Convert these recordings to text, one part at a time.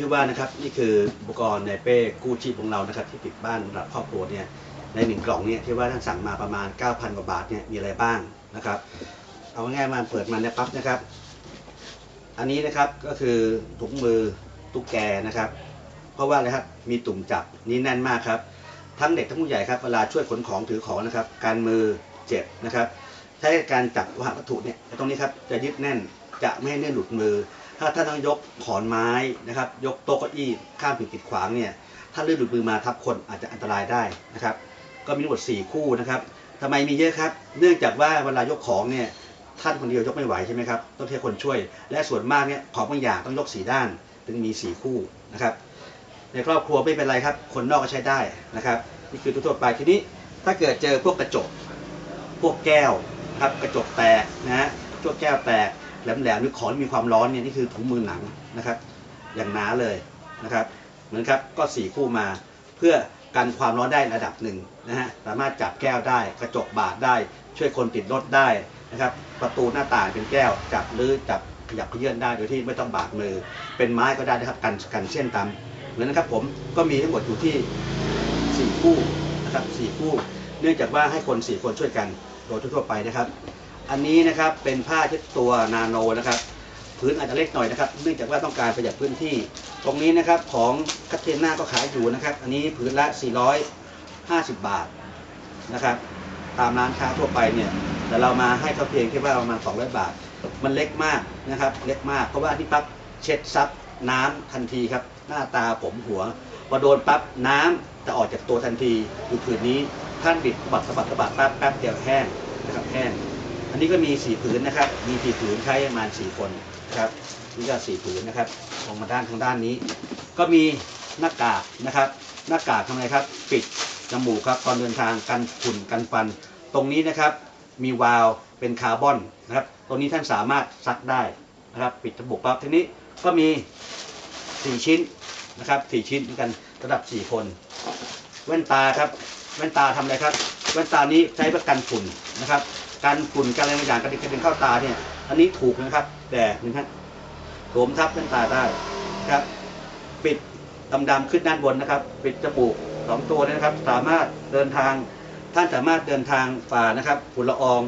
ที่ว่านะครับนี่คืออุปกรณ์ในเป้กู้ชีพของเรานะครับที่ติดบ้านสำหรับครอบครัวเนี่ยในหนึ่งกล่องเนี่ยที่ว่าท่านสั่งมาประมาณ 9,000 กว่าบาทเนี่ยมีอะไรบ้างนะครับ เอาง่ายๆมาเปิดมันนี่ยปั๊บนะครับ อันนี้นะครับก็คือถุงมือตุ๊กแกนะครับ เพราะว่าอะไรครับมีตุ่มจับนี่แน่นมากครับ ทั้งเด็กทั้งผู้ใหญ่ครับเวลาช่วยขนของถือของนะครับ การมือเจ็บนะครับถ้การจับวัตถุเนี่ยตรงนี้ครับจะยึดแน่นจะไม่ให้เลื่อนหลุดมือ ถ้าท่านต้องยกขอนไม้นะครับ ยกโต๊ะเก้าอี้ข้ามผิดติดขวางเนี่ยถ้าเลื่อนหลุดมือมาทับคนอาจจะอันตรายได้นะครับ ก็มีทั้งหมด4คู่นะครับทำไมมีเยอะครับ เนื่องจากว่าเวลายกของเนี่ยท่านคนเดียวยกไม่ไหวใช่ไหมครับต้องใช้คนช่วย และส่วนมากเนี่ยของบางอย่างต้องยกสีด้าน ถึงมีสี่คู่นะครับ ในครอบครัวไม่เป็นไรครับ คนนอกก็ใช้ได้นะครับนี่คือทั่วไปทีนี้ถ้าเกิดเจอพวกกระจก พวกแก้วครับกระจกแตกนะฮะพวกแก้วแตก แหลมๆหรือของที่มีความร้อนเนี่ยนี่คือถุงมือหนังนะครับ อย่างหนาเลยนะครับ เหมือนครับก็สี่คู่มาเพื่อกันความร้อนได้ระดับหนึ่งนะฮะสามารถจับแก้วได้กระจกบาดได้ ช่วยคนติดรถได้นะครับประตูหน้าต่างเป็นแก้วจับหรือจับขยับเขยื่อนได้โดยที่ไม่ต้องบาดมือ เป็นไม้ก็ได้นะครับกันกันเส้นตามเหมือนนะครับผมก็มีทั้งหมดอยู่ที่สี่คู่นะครับสี่คู่ เนื่องจากว่าให้คนสี่คนช่วยกันโดยทั่วไปนะครับ อันนี้นะครับเป็นผ้าเช็ดตัวนาโนนะครับ พื้นอาจจะเล็กหน่อยนะครับ เนื่องจากว่าต้องการประหยัดพื้นที่ ตรงนี้นะครับของคัตเทน่าก็ขายอยู่นะครับ อันนี้พื้นละ 450 บาทนะครับ ตามร้านค้าทั่วไปเนี่ยแต่เรามาให้เขาเพียงแค่ว่าประมาณ200 บาท มันเล็กมากนะครับ เล็กมากเพราะว่าที่ปั๊บเช็ดซับน้ำทันทีครับ หน้าตาผมหัวพอโดนปั๊บน้ำจะออกจากตัวทันทีดูผืนนี้ท่านบิดสะบัดสะบัดสะบัดแป๊บแป๊บเดียวแห้งนะครับแห้ง อันนี้ก็มีสี่ผืนนะครับ มีสี่ผืนใช้ประมาณสี่คนนะครับนี่ก็สี่ผืนนะครับลงมาด้านทางด้านนี้ ก็มีหน้ากากนะครับ หน้ากากทำไงครับ ปิดจมูกครับตอนเดินทางกันฝุ่นกันฟัน ตรงนี้นะครับมีวาล์วเป็นคาร์บอนนะครับ ตรงนี้ท่านสามารถซักได้นะครับ ปิดจมูกปั๊บทีนี้ก็มีสี่ชิ้นนะครับสี่ชิ้นเหมือนกันระดับสี่คน แว่นตาครับ แว่นตาทำอะไรครับ แว่นตานี้ใช้เพื่อกันฝุ่นนะครับ กันฝุ่นกันอะไรบางอย่างกระด็นกระเด็นเข้าตาเนี่ย อันนี้ถูกนะครับ แต่นี่ฮะสวมทับแว่นตาได้นะครับ ปิดดำๆขึ้นด้านบนนะครับ ปิดจมูกสองตัวนะครับ สามารถเดินทาง ท่านสามารถเดินทางฝ่านะครับฝุ่นละออง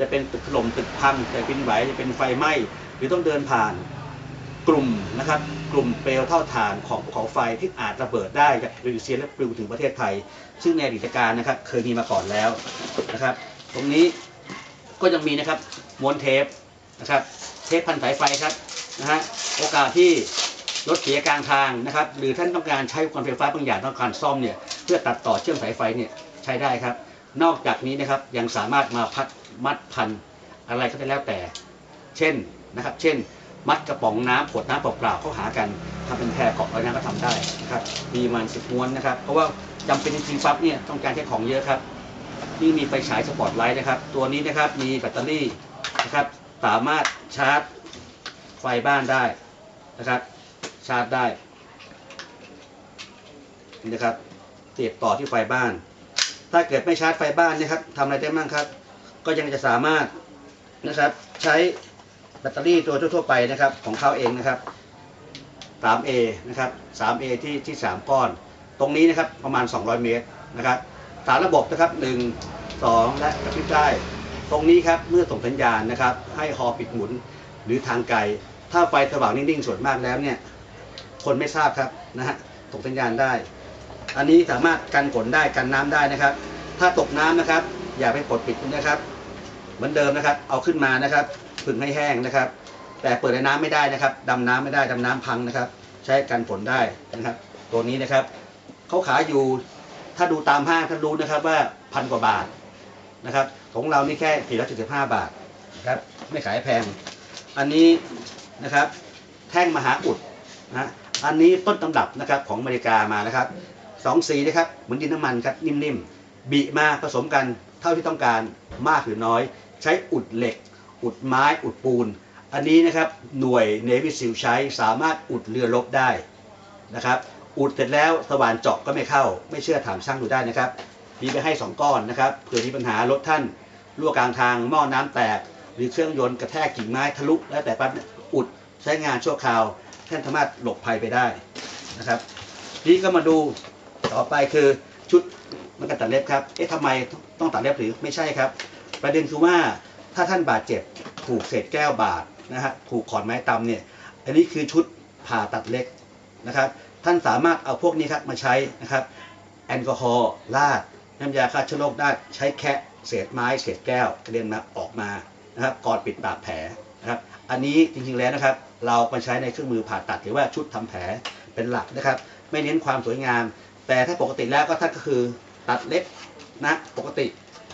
จะเป็นตึกถล่มตึกพังจะเป็นไหวจะเป็นไฟไหม้หรือต้องเดินผ่านกลุ่มนะครับ กลุ่มเปลวเท่าฐานของภูเขาไฟที่อาจระเบิดได้จากอินโดนีเซียและปลิวถึงประเทศไทย ซึ่งในอดีตการนะครับ เคยมีมาก่อนแล้วนะครับ ตรงนี้ ก็ยังมีนะครับม้วนเทปนะครับ เทปพันสายไฟครับนะฮะโอกาสที่รถเสียกลางทางนะครับ หรือท่านต้องการใช้อุปกรณ์ไฟฟ้าบางอย่างต้องการซ่อมเนี่ยเพื่อตัดต่อเชื่อมสายไฟเนี่ยใช้ได้ครับ นอกจากนี้นะครับยังสามารถมาพัดมัดพันอะไรก็ได้แล้วแต่ เช่นนะครับ เช่น มัดกระป๋องน้ำขวดน้ำเปล่าๆเข้าหากันทำเป็นแพรเกาะไว้นก็ทำได้นะครับมีมันสิบม้วนนะครับ เพราะว่าจำเป็นจริงๆปั๊บเนี่ยต้องการใช้ของเยอะครับ นี่มีไฟฉายสปอตไลท์นะครับ ตัวนี้นะครับมีแบตเตอรี่นะครับ สามารถชาร์จไฟบ้านได้นะครับ ชาร์จได้นี่นะครับเสียบต่อที่ไฟบ้าน ถ้าเกิดไม่ชาร์จไฟบ้านนะครับทำอะไรได้บ้างครับ ก็ยังจะสามารถนะครับ ใช้แบตเตอรี่ตัวทั่ว ๆ ไปนะครับ ของเขาเองนะครับ 3A นะครับ 3A ที่ที่ 3 ก้อน ตรงนี้นะครับประมาณ 200 เมตรนะครับ สารระบบนะครับ 1 2 และกระพริบได้ ตรงนี้ครับเมื่อส่งสัญญาณนะครับ ให้ฮอปิดหมุนหรือทางไกล ถ้าไฟสว่างนิ่งๆส่วนมากแล้วเนี่ย คนไม่ทราบครับนะฮะส่งสัญญาณได้ อันนี้สามารถกันฝนได้กันน้ำได้นะครับ ถ้าตกน้ำนะครับ อย่าไปกดปิดนะครับ เหมือนเดิมนะครับ เอาขึ้นมานะครับผึ่งให้แห้งนะครับ แต่เปิดในน้ำไม่ได้นะครับดำน้ำไม่ได้ดำน้ำพังนะครับ ใช้กันฝนได้นะครับ ตัวนี้นะครับเขาขายอยู่ ถ้าดูตามห้างท่านรู้นะครับว่าพันกว่าบาทนะครับของเรานี่แค่สี่ร้อยเจ็ดสิบห้าบาทนะครับไม่ขายแพง อันนี้นะครับแท่งมหาอุดนะอันนี้ต้นตำรับนะครับของอเมริกามานะครับสองสีนะครับเหมือนดินน้ำมันครับนิ่มๆบีมาผสมกันเท่าที่ต้องการมากหรือน้อย ใช้อุดเหล็ก อุดไม้อุดปูน อันนี้นะครับหน่วยเนวิซิลใช้สามารถอุดเรือรบได้นะครับ อุดเสร็จแล้วสว่านเจาะก็ไม่เข้า ไม่เชื่อถามช่างดูได้นะครับมีไปให้ 2 ก้อนนะครับเผื่อมีปัญหารถท่านรั่วกลางทางหม้อน้ำแตก หรือเครื่องยนต์กระแทกกิ่งไม้ทะลุแล้วแต่ปั๊บอุดใช้งานชั่วคราวท่านสามารถหลบภัยไปได้นะครับทีนี้ก็มาดูต่อไปคือชุดมันก็ตัดเล็บครับ เอ๊ะทำไมต้องตัดเล็บหรือไม่ใช่ครับ ประเด็นคือว่าถ้าท่านบาดเจ็บถูกเศษแก้วบาดนะฮะถูกขอนไม้ตำเนี่ย อันนี้คือชุดผ่าตัดเล็กนะครับ ท่านสามารถเอาพวกนี้ครับมาใช้นะครับ แอลกอฮอล์ราดน้ำยาฆ่าเชื้อโรคได้ใช้แคะเศษไม้เศษแก้วกระเด็นมาออกมานะครับก่อนปิดปากแผลนะครับ อันนี้จริงๆแล้วนะครับ เรามาใช้ในเครื่องมือผ่าตัดหรือว่าชุดทำแผลเป็นหลักนะครับ ไม่เน้นความสวยงาม แต่ถ้าปกติแล้วก็ท่านก็คือตัดเล็บนะปกติ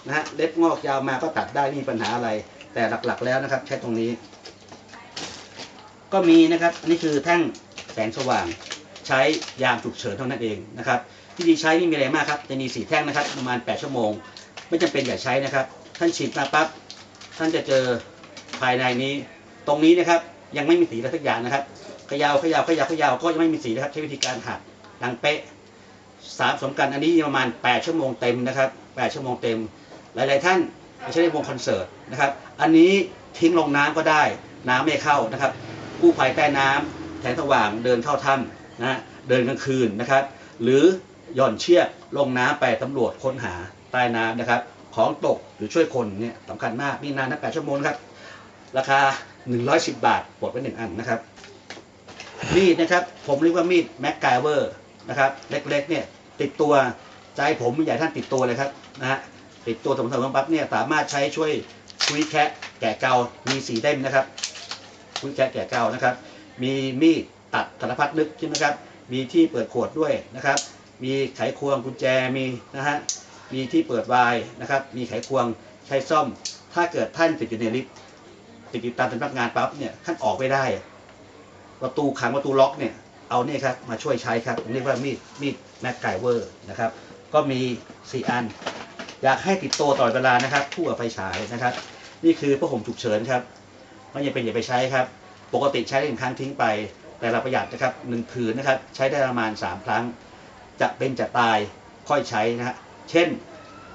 นะฮะเล็บงอกยาวมาก็ตัดได้ไม่มีปัญหาอะไร แต่หลักๆแล้วนะครับใช้ตรงนี้ ก็มีนะครับอันนี้คือแท่งแสงสว่าง ใช้ยามฉุกเฉินเท่านั้นเองนะครับวิธีใช้ไม่มีอะไรมากครับจะมีสีแท่งนะครับประมาณ 8 ชั่วโมง ไม่จำเป็นอย่าใช้นะครับ ท่านฉีดมาปั๊บท่านจะเจอภายในนี้ ตรงนี้นะครับยังไม่มีสีอะไรสักอย่างนะครับขยาวขยาวขยาวขยาวก็ยังไม่มีสีนะครับ ใช้วิธีการหักดังเป๊ะสามสมกันอันนี้ประมาณ 8 ชั่วโมงเต็มนะครับ 8 ชั่วโมงเต็ม หลาย ๆ ท่านใช้ในวงคอนเสิร์ตนะครับ อันนี้ทิ้งลงน้ำก็ได้น้ำไม่เข้านะครับกู้ภัยใต้น้ำแสงสว่างเดินเข้าถ้ำ นะเดินกลางคืนนะครับ หรือหย่อนเชือกลงน้ำไปตำรวจค้นหาใต้น้ำนะครับ ของตกหรือช่วยคนเนี่ยสำคัญมากนี่นานทั้ง8ชั่วโมงครับ ราคา 110 บาทปลดไว้หนึ่งอันนะครับมีดนะครับผมเรียกว่ามีดแม็กไกเวอร์นะครับเล็กๆเนี่ยติดตัวใจผมให้ท่านติดตัวเลยครับนะฮะติดตัวสมมติปั๊บเนี่ยสามารถใช้ช่วยคุยแคะแกะเกามีสีเล่มนะครับคุยแคะแกะเกานะครับ มีมีด ตัดสารพัดนึกใช่ไหมครับ มีที่เปิดขวดด้วยนะครับ มีไขควงกุญแจมีนะฮะ มีที่เปิดวน์นะครับ มีไขควงใช้ซ่อม ถ้าเกิดท่านติดอยู่ในลิฟต์ติดอยู่ตามสำนักงานปั๊บเนี่ยท่านออกไม่ได้ ประตูขังประตูล็อกเนี่ย เอาเนี่ยครับมาช่วยใช้ครับเรียกว่ามีดมีดแม็กไกเวอร์นะครับ ก็มีสี่อัน อยากให้ติดตัวตลอดเวลานะครับคู่กับไฟฉายนะครับ นี่คือผ้าห่มฉุกเฉินครับไม่จำเป็นอย่าไปใช้ครับ ปกติใช้ได้หนึ่งครั้งทิ้งไป แต่เราประหยัดนะครับหนึ่งผืนนะครับ ใช้ได้ประมาณ 3 ครั้ง จะเป็นจะตายค่อยใช้นะฮะเช่น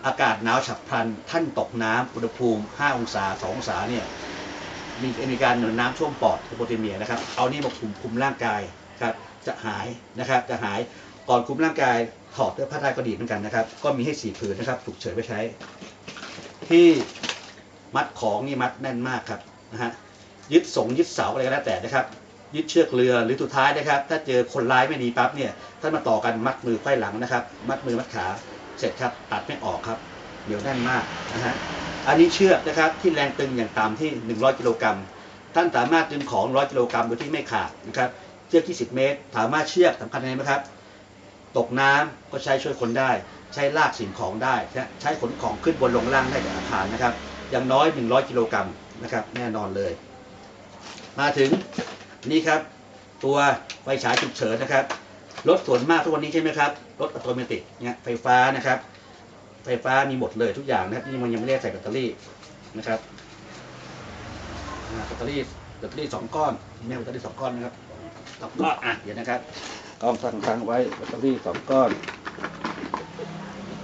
อากาศหนาวฉับพลัน ท่านตกน้ำอุณหภูมิ 5 องศา 2 องศาเนี่ยมีมีการหนุนน้ำช่วงปอดไฮโปเทเมียนะครับ เอานี่มาคุมคุมร่างกายครับจะหายนะครับจะหายก่อนคุมร่างกายถอดเสื้อผ้าได้ก็ดีเหมือนกันนะครับ ก็มีให้สี่ผืนนะครับฉุกเฉินไว้ใช้ ที่มัดของนี่มัดแน่นมากครับนะฮะยึดสงยึดเสาอะไรก็แล้วแต่นะครับ ยึดเชือกเรือหรือสุดท้ายนะครับ ถ้าเจอคนร้ายไม่ดีปั๊บเนี่ยท่านมาต่อกันมัดมือไขว้หลังนะครับ มัดมือมัดขาเสร็จครับตัดไม่ออกครับเหนียวแน่นมากนะฮะอันนี้เชือกนะครับที่แรงตึงอย่างต่ำที่ 100 กิโลกรัมท่านสามารถดึงของ 100 กิโลกรัมโดยที่ไม่ขาดนะครับเชือกที่10 เมตร ถามว่าเชือกสำคัญยังไงไหมครับ ตกน้ำก็ใช้ช่วยคนได้ ใช้ลากสิ่งของได้ ใช้ขนของขึ้นบนลงล่างได้จากอาคารนะครับอย่างน้อย 100 กิโลกรัมนะครับแน่นอนเลย มาถึง นี่ครับ ตัวไฟฉายฉุกเฉินนะครับรถส่วนมากทุกวันนี้ใช่ไหมครับรถอัตโนมัติเนี่ยไฟฟ้านะครับ ไฟฟ้ามีหมดเลยทุกอย่างนะครับนี่มันยังไม่ได้ใส่แบตเตอรี่นะครับแบตเตอรี่แบตเตอรี่สองก้อนแม่แบตเตอรี่สองก้อนนะครับสองก้อนอะเดี๋ยวนะครับกล้องสั่งค้างไว้แบตเตอรี่สองก้อน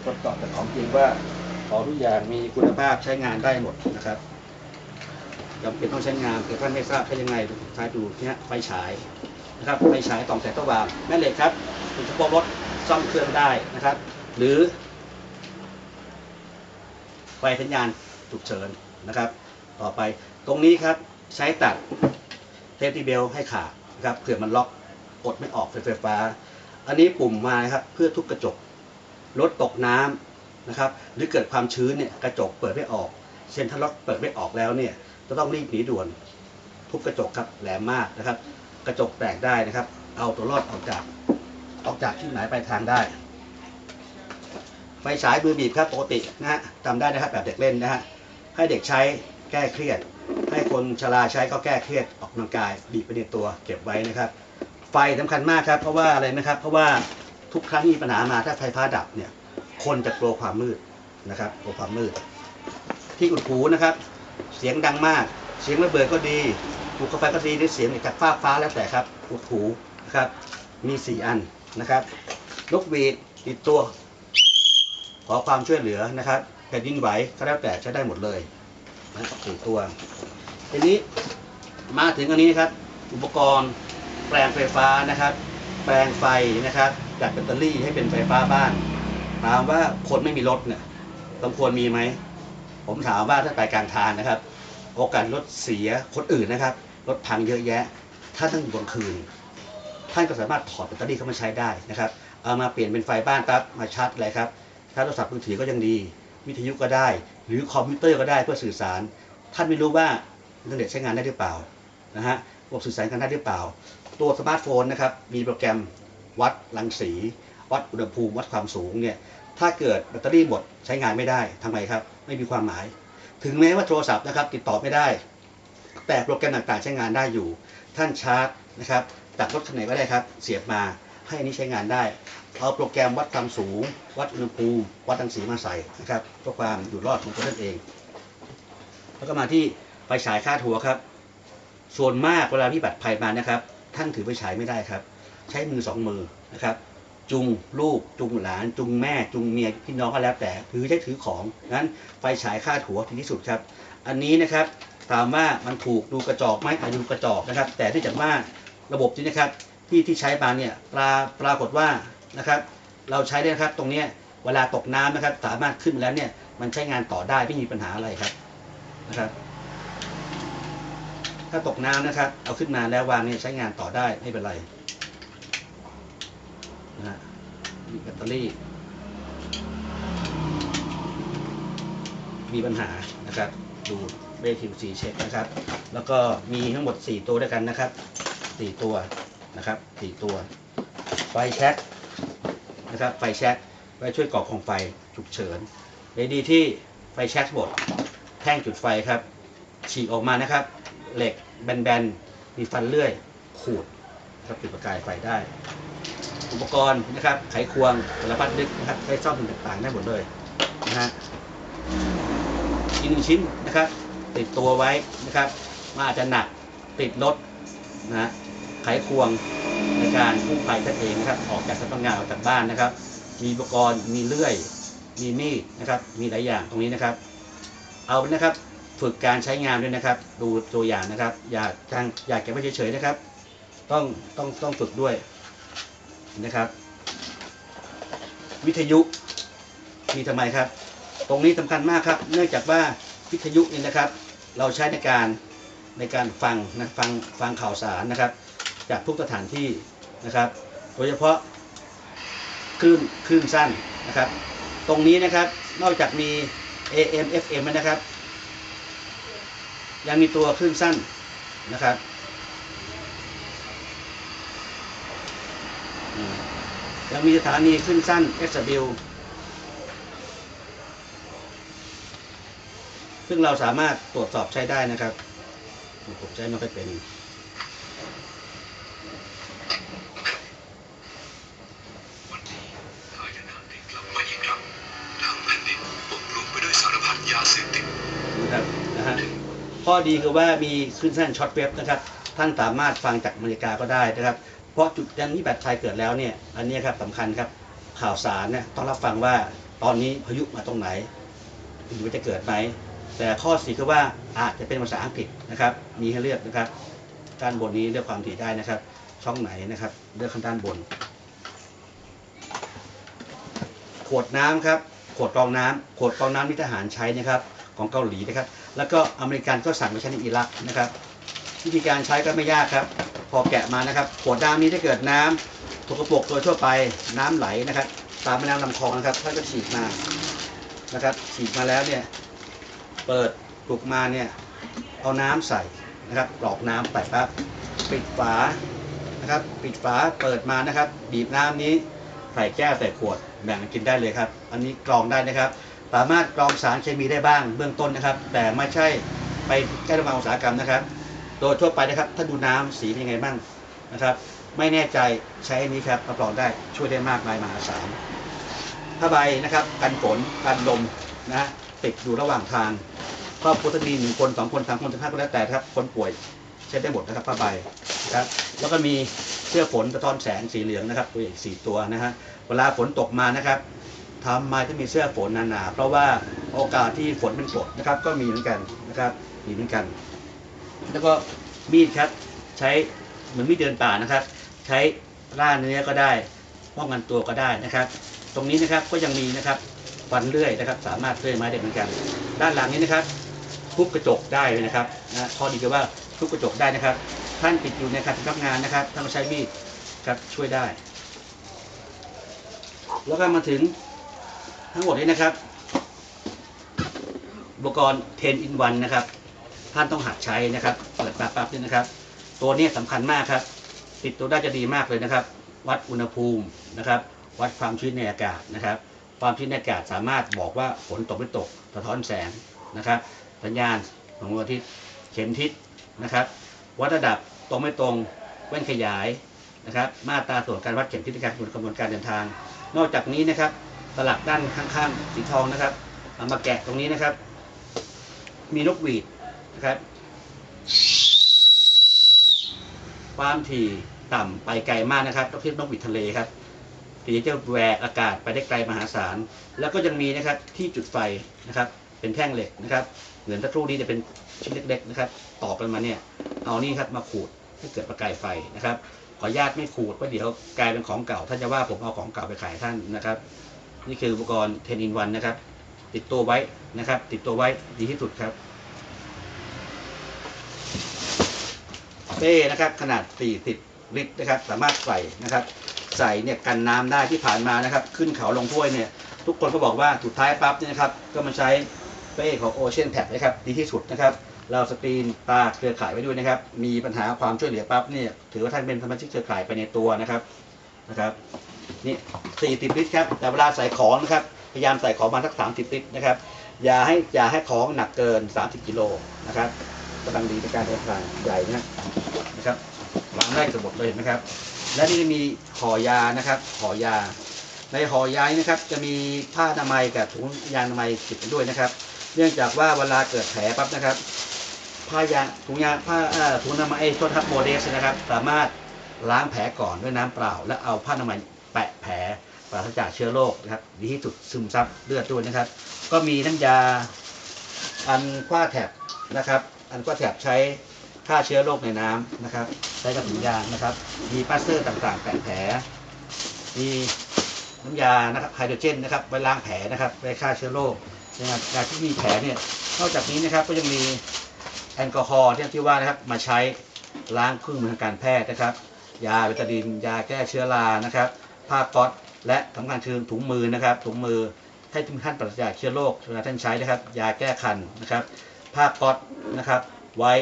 ทดสอบแต่ของจริงว่าของทุกอย่างมีคุณภาพใช้งานได้หมดนะครับ จำเป็นต้องใช้งานแต่ท่านไม่ทราบใช้ยังไงใช้ดูเนี่ยไฟฉายนะครับไฟฉายต่อมแสงสว่างแม่เหล็กครับคุณจะพกรถซ่อมเครื่องได้นะครับ หรือ ไฟสัญญาณฉุกเฉินนะครับ ต่อไปตรงนี้ครับใช้ตัดเทปที่เบลให้ขาดนะครับเผื่อมันล็อกกดไม่ออกไฟไฟฟ้า อันนี้ปุ่มมาครับเพื่อทุบกระจกรถตกน้ำนะครับ หรือเกิดความชื้นเนี่ยกระจกเปิดไม่ออกเช่นถ้ารถเปิดไม่ออกแล้วเนี่ย จะต้องรีบหนีด่วน ทุบกระจกครับแหลมมากนะครับ กระจกแตกได้นะครับ เอาตัวรอดออกจากออกจากที่หมายปลายทางได้ ไฟฉายมือบีบครับปกตินะฮะทำได้นะครับแบบเด็กเล่นนะฮะให้เด็กใช้แก้เครียด ให้คนชราใช้ก็แก้เครียดออกกำลังกายบีบไปในตัวเก็บไว้นะครับ ไฟสำคัญมากครับ เพราะว่าอะไรนะครับ เพราะว่าทุกครั้งมีปัญหามาถ้าไฟฟ้าดับเนี่ยคนจะกลัวความมืดนะครับกลัวความมืด ที่อุดหูนะครับ เสียงดังมาก เสียงระเบิดก็ดีถูกกาแฟก็ดีหรือเสียงจากฟ้าฟ้าแล้วแต่ครับอุดหูนะครับ มีสี่อันนะครับนกหวีดติดตัว ขอความช่วยเหลือนะครับแผ่นดินไหวก็แล้วแต่ใช้ได้หมดเลยนะสี่ตัว ทีนี้มาถึงอันนี้นะครับ อุปกรณ์แปลงไฟฟ้านะครับ แปลงไฟนะครับจากแบตเตอรี่ให้เป็นไฟฟ้าบ้านถามว่าคนไม่มีรถเนี่ยสมควรมีไหม ผมถามว่าถ้าไปกลางทางนะครับ โอกาสรถเสียคนอื่นนะครับรถพังเยอะแยะ ถ้าต้องอยู่กลางคืน ท่านก็สามารถถอดแบตเตอรี่เข้ามาใช้ได้นะครับ เอามาเปลี่ยนเป็นไฟบ้านปั๊บมาชาร์จเลยครับ ถ้าโทรศัพท์มือถือก็ยังดี วิทยุก็ได้ หรือคอมพิวเตอร์ก็ได้เพื่อสื่อสาร ท่านไม่รู้ว่าอินเทอร์เน็ตใช้งานได้หรือเปล่านะฮะระบบสื่อสารกันได้หรือเปล่า ตัวสมาร์ทโฟนนะครับมีโปรแกรมวัดรังสี วัดอุณหภูมิวัดความสูงเนี่ย ถ้าเกิดแบตเตอรี่หมดใช้งานไม่ได้ทำไมครับ ไม่มีความหมาย ถึงแม้ว่าโทรศัพท์นะครับติดต่อไม่ได้ แต่โปรแกรมต่างๆใช้งานได้อยู่ ท่านชาร์จนะครับจากรถคันไหนก็ได้ครับ เสียบมาให้อันนี้ใช้งานได้เอาโปรแกรมวัดความสูง วัดอุณหภูมิ วัดรังสีมาใส่นะครับเพื่อความอยู่รอดของตัวท่านเอง แล้วก็มาที่ไฟฉายคาดหัวครับส่วนมากเวลาที่บัตรภัยมานะครับ ท่านถือไฟฉายไม่ได้ครับ ใช้มือสองมือนะครับ จุงลูกจุงหลาน จุงแม่จุงเมียพี่น้องก็แล้วแต่ถือใช้ถือของนั้นไฟฉายคาดหัวดีที่สุดครับ อันนี้นะครับถามว่ามันถูกดูกระจอกไหมอาจจะดูกระจอกนะครับ แต่เนื่องจากว่าระบบนี้นะครับที่ที่ใช้มาเนี่ยปราปรากฏว่านะครับ เราใช้ได้นะครับตรงเนี้ยเวลาตกน้ำนะครับ สามารถขึ้นมาแล้วเนี่ยมันใช้งานต่อได้ไม่มีปัญหาอะไรครับนะครับ ถ้าตกน้ำนะครับ เอาขึ้นมาแล้ววางเนี่ยใช้งานต่อได้ไม่เป็นไร นะมีแบตเตอรี่ มีปัญหานะครับ ดูเบทิวซีเช็คนะครับ แล้วก็มีทั้งหมด 4 ตัวด้วยกันนะครับ 4 ตัวนะครับ 4 ตัว ไฟแช็กนะครับ ไฟแช็กไว้ช่วยก่อคงไฟฉุกเฉิน ในดีที่ไฟแช็กหมดแท่งจุดไฟครับ ฉีกออกมานะครับ เหล็กแบนๆ มีฟันเลื่อย ขูดครับจุดประกายไฟได้ อุปกรณ์นะครับ ไขควงสารพัดนึกนะครับใช้ซ่อมสิ่งต่างๆได้หมดเลยนะฮะอีกหนึ่งชิ้นนะครับ ติดตัวไว้นะครับมันอาจจะหนักติดรถนะฮะไขควงในการกู้ภัยท่านเองนะครับ ออกจากสำนักงานออกจากบ้านนะครับ มีอุปกรณ์มีเลื่อยมีมีดนะครับ มีหลายอย่างตรงนี้นะครับ เอานะครับฝึกการใช้งานด้วยนะครับ ดูตัวอย่างนะครับ อย่าทางอย่าเก็บไว้เฉยๆนะครับ ต้องต้องต้องฝึกด้วย นะครับ วิทยุมีทำไมครับ ตรงนี้สำคัญมากครับ เนื่องจากว่าวิทยุนี่นะครับ เราใช้ในการในการฟังนะฟังฟังข่าวสารนะครับ จากทุกสถานที่นะครับ โดยเฉพาะคลื่นคลื่นสั้นนะครับ ตรงนี้นะครับนอกจากมี AM FM นะครับ ยังมีตัวคลื่นสั้นนะครับอืม ยังมีสถานีคลื่นสั้น SW ซึ่งเราสามารถตรวจสอบใช้ได้นะครับ ผมใช้ไม่ค่อยเป็นวันนี้หายนะได้กลับมาอีกครั้งทั้งแผ่นดินปกคลุมไปด้วยสารพัดยาเสพติดนะครับนะฮะข้อดีคือว่ามีคลื่นสั้นช็อตเวฟนะครับ ท่านสามารถฟังจากอเมริกาก็ได้นะครับ เพราะจุดยันที่แบตไทยเกิดแล้วเนี่ยอันนี้ครับสำคัญครับข่าวสารเนี่ยต้องรับฟังว่าตอนนี้พายุมาตรงไหนหรือจะเกิดไหมแต่ข้อสี่คือว่าอาจจะเป็นภาษาอังกฤษนะครับมีให้เลือกนะครับ ด้านบนนี้เลือกความถี่ได้นะครับ ช่องไหนนะครับเลือกข้างด้านบน ขวดน้ำครับขวดกรองน้ำขวดกรองน้ำที่ทหารใช้นะครับของเกาหลีนะครับ แล้วก็อเมริกันก็สั่งมาใช้ในอิรักนะครับ วิธีการใช้ก็ไม่ยากครับ พอแกะมานะครับ ขวดน้ำนี้ถ้าเกิดน้ำสกปรกโดยทั่วไปน้ำไหลนะครับ ตามแม่น้ำลำคลองนะครับท่านก็ฉีดมานะครับ ฉีดมาแล้วเนี่ย เปิดปลุกมาเนี่ย เอาน้ำใส่นะครับกรอกน้ำใส่ปั๊บปิดฝานะครับ ปิดฝาเปิดมานะครับ บีบน้ำนี้ใส่แก้วใส่ขวดแบ่งก์กินได้เลยครับ อันนี้กรองได้นะครับ สามารถกรองสารเคมีได้บ้างเบื้องต้นนะครับ แต่ไม่ใช่ไปใกล้โรงพยาบาอุตสาหกรรมนะครับ โดยทั่วไปนะครับ ถ้าดูน้ำสีเป็นยังไงบ้างนะครับ ไม่แน่ใจใช้อันนี้ครับรับรองได้ช่วยได้มากมายมหาศาลผ้าใบนะครับ กันฝนกันลมนะฮะติดอยู่ระหว่างทางครอบครัวท่านมีหนึ่งคนสองคนสามคนสิบห้าคนแล้วแต่ครับ คนป่วยใช้ได้หมดนะครับผ้าใบนะครับ แล้วก็มีเสื้อฝนสะท้อนแสงสีเหลืองนะครับตัวอีกสี่ตัวนะฮะเวลาฝนตกมานะครับทำไมถึงมีเสื้อฝนหนาๆเพราะว่าโอกาสที่ฝนเป็นกรดนะครับ ก็มีเหมือนกันนะครับมีเหมือนกัน แล้วก็มีดครับใช้เหมือนมีดเดินป่านะครับ ใช้ล่าเนื้อก็ได้ป้องกันตัวก็ได้นะครับ ตรงนี้นะครับก็ยังมีนะครับฟันเลื่อยนะครับ สามารถเลื่อยไม้ได้เหมือนกัน ด้านหลังนี้นะครับทุบกระจกได้เลยนะครับนะข้อดีคือว่าทุบกระจกได้นะครับ ท่านติดอยู่ในการสำนักงานนะครับท่านใช้มีดครับช่วยได้ แล้วก็มาถึงทั้งหมดนี้นะครับ อุปกรณ์10 in 1นะครับ ท่านต้องหัดใช้นะครับ เปิดมาปั๊บนี่นะครับ ตัวนี้สำคัญมากครับ ติดตัวได้จะดีมากเลยนะครับ วัดอุณหภูมินะครับ วัดความชื้นในอากาศนะครับ ความชื้นในอากาศสามารถบอกว่าฝนตกไม่ตกสะท้อนแสงนะครับ สัญญาณของดวงอาทิตย์เข็มทิศนะครับ วัดระดับตรงไม่ตรงแว่นขยายนะครับ มาตราส่วนการวัดเข็มทิศในการคำนวณการเดินทาง นอกจากนี้นะครับสลักด้านข้างๆสีทองนะครับเอามาแกะตรงนี้นะครับ มีนกหวีด นะครับ ความถี่ต่ำไปไกลมากนะครับต้องเทียบนกหวีดทะเลครับสีจะแหวกอากาศไปได้ไกลมหาศาล แล้วก็ยังมีนะครับที่จุดไฟนะครับ เป็นแท่งเหล็กนะครับ เหมือนตะครู่นี้จะเป็นชิ้นเล็ก ๆ นะครับต่อกันมาเนี่ย เอานี่ครับมาขูดให้เกิดประกายไฟนะครับ ขออนุญาตไม่ขูดเพราะเดี๋ยวกลายเป็นของเก่า ท่านจะว่าผมเอาของเก่าไปขายท่านนะครับ นี่คืออุปกรณ์เทนอินวันนะครับ ติดตัวไว้นะครับ ติดตัวไว้ดีที่สุดครับ เป้นะครับขนาด 40 ลิตรนะครับ สามารถใส่นะครับ ใส่เนี่ยกันน้ำได้ที่ผ่านมานะครับ ขึ้นเขาลงถ้วยเนี่ย ทุกคนก็บอกว่าสุดท้ายปั๊บเนี่ยนะครับ ก็มาใช้เป้ของ Ocean Tap นะครับ ดีที่สุดนะครับ เราสกรีนตาเครือข่ายไว้ด้วยนะครับ มีปัญหาความช่วยเหลือปั๊บเนี่ย ถือว่าท่านเป็นสมาชิกเครือข่ายไปในตัวนะครับนะครับนี่ 40 ลิตรครับ แต่เวลาใส่ของนะครับ พยายามใส่ของมาสัก 30 ลิตรนะครับ อย่าให้อย่าให้ของหนักเกิน 30 กิโลนะครับกำลังดีในการเดินทางใหญ่นะ นะครับวางได้สมบูรณ์เลยเห็นไหมครับ และนี่จะมีห่อยานะครับห่อยา ในห่อยานะครับ จะมีผ้าอนามัยกับถุงยางอนามัยติดไปด้วยนะครับ เนื่องจากว่าเวลาเกิดแผลปั๊บนะครับผ้ายางถุงยางผ้าถุงอนามัยโทษครับโมเดสนะครับ สามารถล้างแผลก่อนด้วยน้ำเปล่า และเอาผ้าอนามัยแปะแผลปราศจากเชื้อโรคนะครับดีที่สุดซึมซับเลือดด้วยนะครับ ก็มีน้ำยาอันคว้าแถบนะครับ อันคว้าแถบใช้ ฆ่าเชื้อโรคในน้ำนะครับ ใช้กับถุงยางนะครับ มีปาสเตอร์ต่างๆแปะแผล มีน้ำยานะครับไฮโดรเจนนะครับไว้ล้างแผลนะครับไว้ฆ่าเชื้อโรคนะครับยาที่มีแผลเนี่ยนอกจากนี้นะครับก็ยังมีแอลกอฮอล์ที่ที่ว่านะครับมาใช้ล้างเครื่องมือทางการแพทย์นะครับ ยาเบตาดิน ยาแก้เชื้อรานะครับผ้าก๊อซและสำคัญคือถุงมือนะครับถุงมือให้ทุกท่านปราศจากเชื้อโรคเวลาท่านใช้นะครับ ยาแก้คันนะครับผ้าก๊อซนะครับ ไว้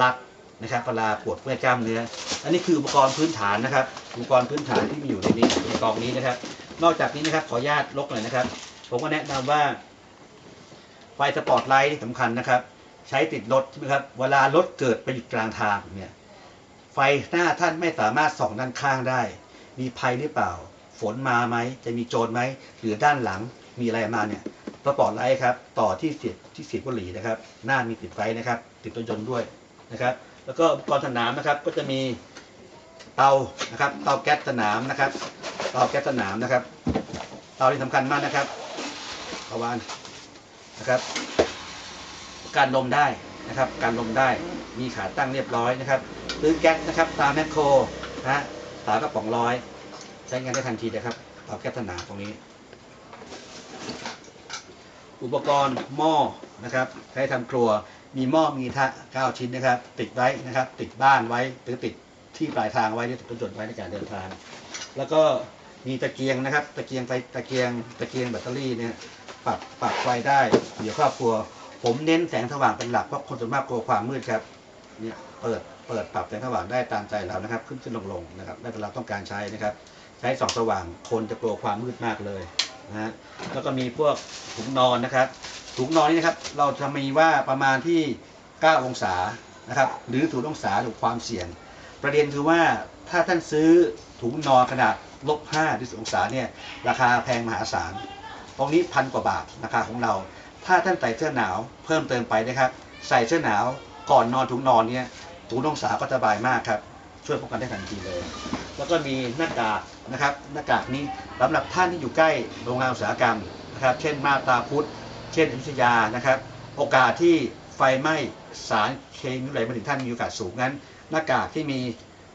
รัด นะครับเวลาปวดเมื่อยกล้ามเนื้อ อันนี้คืออุปกรณ์พื้นฐานนะครับ อุปกรณ์พื้นฐานที่มีอยู่ในนี้ในกองนี้นะครับ นอกจากนี้นะครับขออนุญาตลกหน่อยนะครับ ผมก็แนะนำว่า ไฟสปอตไลท์ที่สำคัญนะครับ ใช้ติดรถใช่ไหมครับ เวลารถเกิดไปหยุดกลางทางเนี่ยไฟหน้าท่านไม่สามารถส่องด้านข้างได้ มีภัยหรือเปล่า ฝนมาไหม จะมีโจรไหม หรือด้านหลังมีอะไรมาเนี่ยสปอตไลท์ครับ ต่อที่เสียบที่เสียบบุหรี่นะครับ หน้ามีติดไฟนะครับ ติดตัวจนต์ด้วยนะครับ แล้วก็อุปกรณ์สนามนะครับ ก็จะมีเตานะครับ เตาแก๊สสนามนะครับ เตาแก๊สสนามนะครับ เตาที่สำคัญมากนะครับขาวานนะครับ การลมได้นะครับ การลมได้มีขาตั้งเรียบร้อยนะครับซื้อแก๊สนะครับ ตามแมคโครนะฮะฝากระป๋องร้อยใช้งานได้ทันทีนะครับเตาแก๊สสนามตรงนี้ อุปกรณ์หม้อนะครับใช้ทำครัว มีหม้อมีกระทะ9ชิ้นนะครับ ติดไว้นะครับ ติดบ้านไว้หรือติดที่ปลายทางไว้ที่จุดไว้ในการเดินทาง แล้วก็มีตะเกียงนะครับ ตะเกียงไฟตะเกียงตะเกียงแบตเตอรี่เนี่ยปรับปรับไฟได้เดี๋ยวครอบครัว ผมเน้นแสงสว่างเป็นหลักเพราะคนส่วนมากกลัวความมืดครับเนี่ยเปิดเปิดปรับแสงสว่างได้ตามใจเรานะครับ ขึ้นขึ้นลงลงนะครับได้แต่เราต้องการใช้นะครับ ใช้สองสว่างคนจะกลัวความมืดมากเลยนะฮะแล้วก็มีพวกถุงนอนนะครับ ถุงนอนนี่นะครับ เราจะมีว่าประมาณที่ 9 องศานะครับ หรือ0องศาถูกความเสี่ยง ประเด็นคือว่าถ้าท่านซื้อถุงนอนขนาดลบ5หรือ10องศาเนี่ยราคาแพงมหาศาล ตรงนี้พันกว่าบาทราคาของเรา ถ้าท่านใส่เสื้อหนาวเพิ่มเติมไปนะครับ ใส่เสื้อหนาวก่อนนอนถุงนอนเนี่ยถุงองศาก็สบายมากครับ ช่วยป้องกันได้ทันทีเลย แล้วก็มีหน้ากากนะครับ หน้ากากนี้สำหรับท่านที่อยู่ใกล้โรงงานอุตสาหกรรมนะครับ เช่นมาตาพุทธ เช่นอยุธยานะครับ โอกาสที่ไฟไหม้สารเคมีไหลมาถึงท่านมีโอกาสสูงงั้น หน้ากากที่มี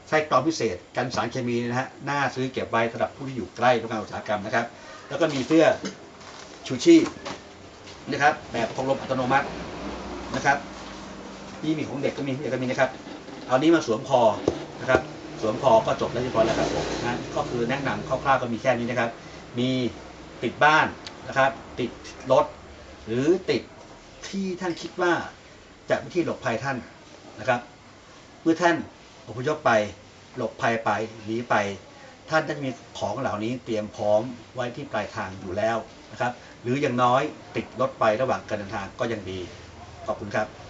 ไส้กรองพิเศษกันสารเคมีนะฮะน่าซื้อเก็บไว้สำหรับผู้ที่อยู่ใกล้โรงงานอุตสาหกรรมนะครับ แล้วก็มีเสื้อชูชีพนะครับ แบบพงลมอัตโนมัตินะครับนี่มีของเด็กก็มีเด็กก็มีนะครับ เอานี้มาสวมคอนะครับ สวมคอก็จบแล้วเรียบร้อยแล้วครับผมนะก็คือแนะนำคร่าวๆก็มีแค่นี้นะครับ มีติดบ้านนะครับ ติดรถ หรือติดที่ท่านคิดว่าจะเป็นที่หลบภัยท่านนะครับ เมื่อท่านอพยพไปหลบภัยไปหนีไป ท่านจะมีของเหล่านี้เตรียมพร้อมไว้ที่ปลายทางอยู่แล้วนะครับ หรืออย่างน้อยติดรถไประหว่างการเดินทางก็ยังดี ขอบคุณครับ